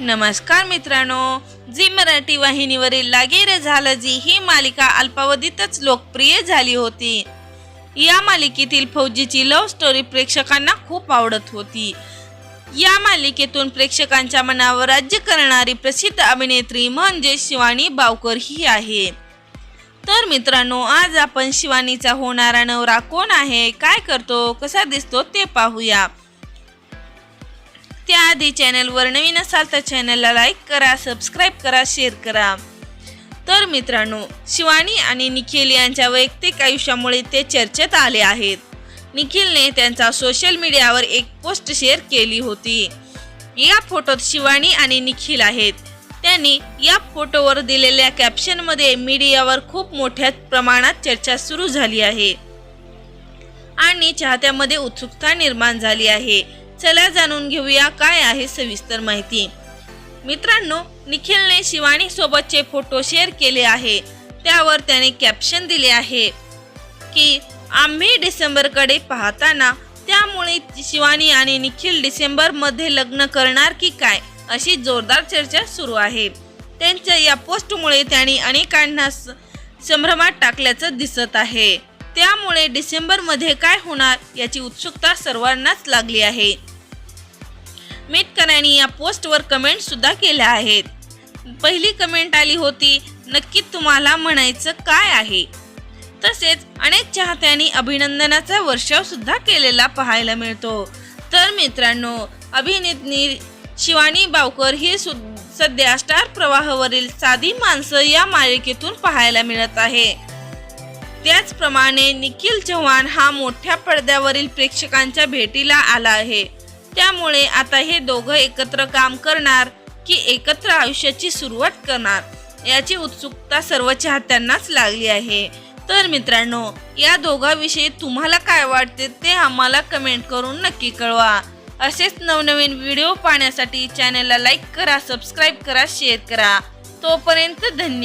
नमस्कार मित्रांनो झी मराठी वाहिनीवरील लागेर झालं जी ही मालिका अल्पावधीतच लोकप्रिय झाली होती. या मालिकेतील फौजीची लव्ह स्टोरी प्रेक्षकांना खूप आवडत होती. या मालिकेतून प्रेक्षकांच्या मनावर राज्य करणारी प्रसिद्ध अभिनेत्री म्हणजे शिवानी बावकर ही आहे. तर मित्रांनो आज आपण शिवानीचा होणारा नवरा कोण आहे काय करतो कसा दिसतो ते पाहूया. त्याआधी चॅनलवर नवीन असाल तर चॅनलला लाईक करा सबस्क्राईब करा शेअर करा. तर मित्रांनो शिवानी आणि निखिल यांच्या वैयक्तिक आयुष्यामुळे ते चर्चेत आले आहेत. निखिलने त्यांचा सोशल मीडियावर एक पोस्ट शेअर केली होती. या फोटोत शिवानी आणि निखिल आहेत. त्यांनी या फोटोवर दिलेल्या कॅप्शनमध्ये मीडियावर खूप मोठ्या प्रमाणात चर्चा सुरू झाली आहे. आणि चाहत्यामध्ये उत्सुकता निर्माण झाली आहे. चला जाणून घेऊया काय आहे सविस्तर माहिती. मित्रांनो निखिलने शिवानी सोबतचे फोटो शेअर केले आहे. त्यावर त्याने कॅप्शन दिले आहे की आम्ही डिसेंबरकडे पाहताना त्यामुळे शिवानी आणि निखिल डिसेंबरमध्ये लग्न करणार की काय अशी जोरदार चर्चा सुरू आहे. त्यांच्या या पोस्टमुळे त्यांनी अनेकांना स- संभ्रमात टाकल्याचं दिसत आहे. त्यामुळे डिसेंबरमध्ये काय होणार याची उत्सुकता सर्वांनाच लागली आहे. मेटकरांनी या पोस्टवर कमेंट सुद्धा केल्या आहेत. पहिली कमेंट आली होती नक्की तुम्हाला म्हणायचं काय आहे? तसेच अनेक चाहत्यांनी अभिनंदनाचा वर्षाव सुद्धा केलेला पाहायला मिळतो. तर मित्रांनो अभिनेत्री शिवानी बावकर ही सु सध्या स्टार प्रवाहावरील साधी माणसं या मालिकेतून पाहायला मिळत आहे. त्याचप्रमाणे निखिल चव्हाण हा मोठ्या पडद्यावरील प्रेक्षकांच्या भेटीला आला आहे. त्यामुळे आता हे दोघं एकत्र काम करणार की एकत्र आयुष्याची सुरुवात करणार याची उत्सुकता सर्व चाहत्यांनाच लागली आहे. तर मित्रांनो या दोघांविषयी तुम्हाला काय वाटते ते आम्हाला कमेंट करून नक्की कळवा. असेच नवनवीन व्हिडिओ पाहण्यासाठी चॅनलला लाईक करा सबस्क्राईब करा शेअर करा. तोपर्यंत धन्यवाद